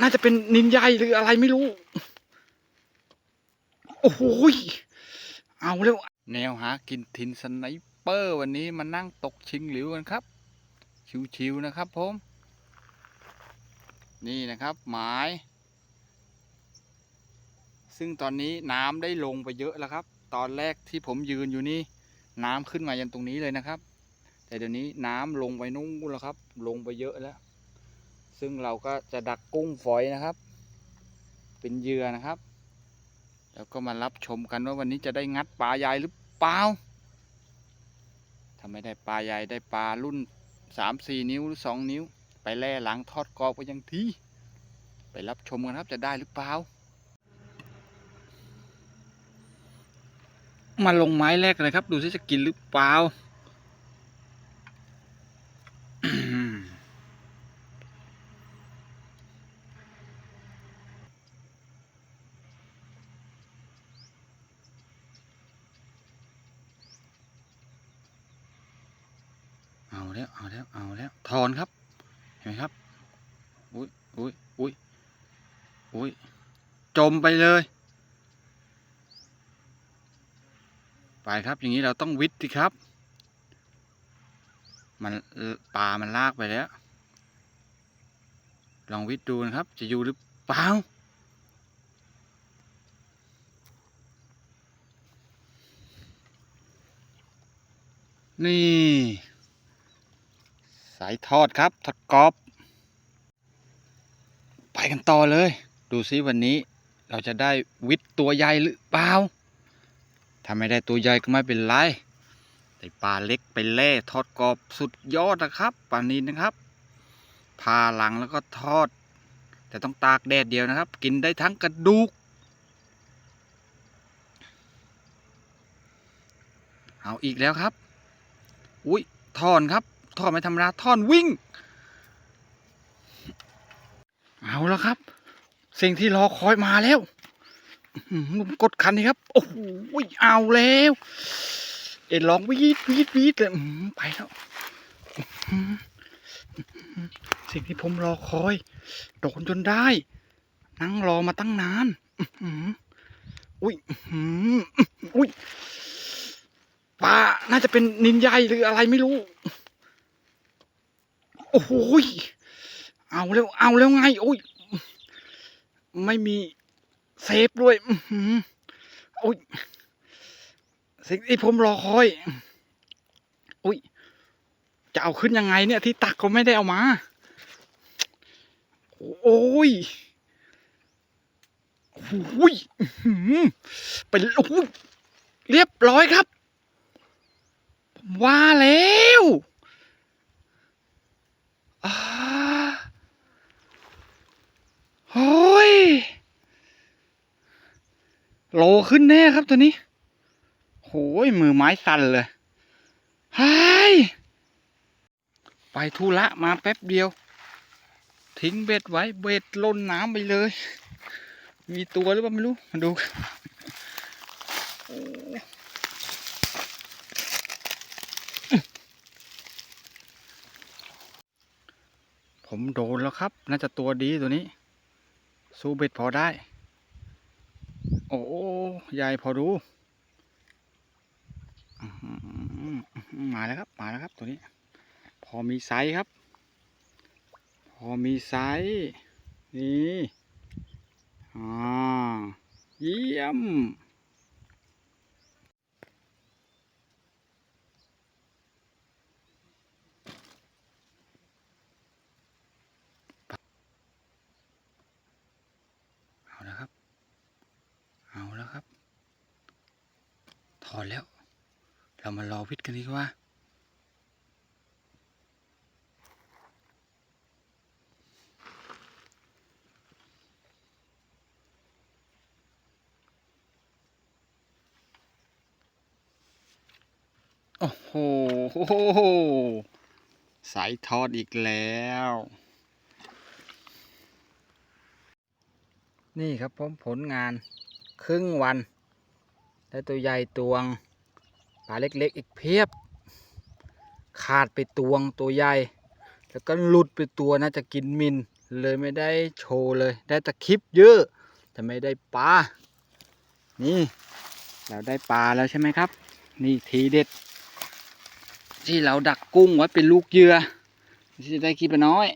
น่าจะเป็นนินใหญ่หรืออะไรไม่รู้ โอ้โหเอาแล้วแนวหากินทินสไนเปอร์วันนี้มานั่งตกชิงหลิวกันครับ ชิวๆนะครับผม นี่นะครับหมาย ซึ่งตอนนี้น้ำได้ลงไปเยอะแล้วครับ ตอนแรกที่ผมยืนอยู่นี่ น้ำขึ้นมายันตรงนี้เลยนะครับ แต่เดี๋ยวนี้น้ำลงไปนู่นแล้วครับ ลงไปเยอะแล้ว ซึ่งเราก็จะดักกุ้งฝอยนะครับ เป็นเหยื่อนะครับ แล้วก็มารับชมกันว่าวันนี้จะได้งัดปลาใหญ่หรือเปล่าถ้าไม่ได้ปลาใหญ่ได้ปลารุ่นสามสี่นิ้วหรือสองนิ้ว ไปแล่หลังทอดกรอบก็ยังทีไปรับชมกันครับจะได้หรือเปล่ามาลงไม้แรกเลยครับ ดูสิจะกินหรือเปล่า เอาแล้วเอาแล้วเอาแล้วถอนครับ เห็นไหมครับ อุ้ยอุ้ยอุ้ยอุ้ยจมไปเลย ไปครับอย่างนี้เราต้องวิทย์สิครับ มันปลามันลากไปแล้ว ลองวิทย์ดูนะครับ จะอยู่หรือเปล่านี่ายทอดครับ ทอดกรอบ ไปกันต่อเลย ดูซิวันนี้เราจะได้วิทตัวใหญ่หรือเปล่าถ้าไม่ได้ตัวใหญ่ก็ไม่เป็นไรแต่ปลาเล็กไปแล่ทอดกรอบสุดยอดนะครับปลานี้นะครับพาหลังแล้วก็ทอด แต่ต้องตากแดดเดียวนะครับ กินได้ทั้งกระดูก เอาอีกแล้วครับ อุ้ยทอนครับ ทอนไม่ธรรมดาท่อนวิ่ง เอาแล้วครับ สิ่งที่รอคอยมาแล้วกดคันนี้ครับ โอ้โหเอาแล้ว เอ็นร้องวีดวีดวีดเลยไปแล้ว สิ่งที่ผมรอคอย โดนจนได้ นั่งรอมาตั้งนานอุ้ยอุ้ยปลาน่าจะเป็นนินใหญ่หรืออะไรไม่รู้ โอ้โหยเอาแล้วเอาแล้วไงโอ้ยไม่มีเซฟด้วยโอ้ยสิ่งที่ผมรอคอยอุ้ยจะเอาขึ้นยังไงเนี่ยที่ตักก็ไม่ได้เอามา โอ้ยโอ้ยอื้อหือเป็นโอ้ยเรียบร้อยครับ ว่าแล้วอ่าโอ้ย โลขึ้นแน่ครับตัวนี้โหยมือไม้สั่นเลยไฮไปธุระมาแป๊บเดียว ทิ้งเบ็ดไว้เบ็ดล่นน้ำไปเลย มีตัวหรือเปล่าไม่รู้ มาดูผมโดนแล้วครับ น่าจะตัวดีตัวนี้ สู้เบ็ดพอได้ โอ้ใหญ่พอรู้มาแล้วครับ มาแล้วครับตัวนี้ พอมีไซส์ครับ พอมีไซส์นี่อ่าเยี่ยม เอาแล้วครับ เอาแล้วครับ ถ อนแล้ว เรามารอวิทย์กันดีกว่าโอ้โห สายทอดอีกแล้ว นี่ครับผมผลงานครึ่งวัน ได้ตัวใหญ่ตวงปลาเล็กๆอีกเพียบ ขาดไปตวงตัวใหญ่ แล้วก็หลุดไปตัวน่าจะกินมิน เลยไม่ได้โชว์เลย ได้แตะคลิปเยอะ แต่ไม่ได้ปลา นี่ เราได้ปลาแล้วใช่ไหมครับ นี่ทีเด็ด ที่เราดักกุ้งไว้เป็นลูกเยือที่ได้กี่ปน้อย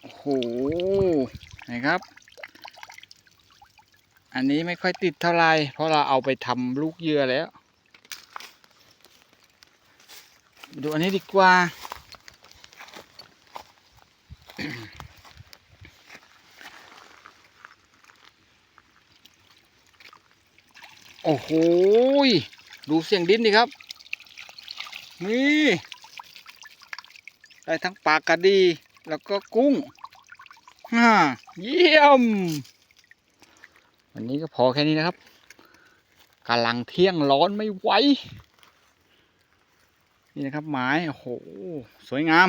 โอ้โหนะครับ อันนี้ไม่ค่อยติดเท่าไรเพราะเราเอาไปทำลูกเหยื่อแล้ว ดูอันนี้ดีกว่า โอ้โห ดูเสียงดิ้นดิครับ นี่ได้ทั้งปลากระดี แล้วก็กุ้งฮ่าเยี่ยม วันนี้ก็พอแค่นี้นะครับกำลังเที่ยงร้อนไม่ไหวนี่นะครับไม้โอ้โหสวยงาม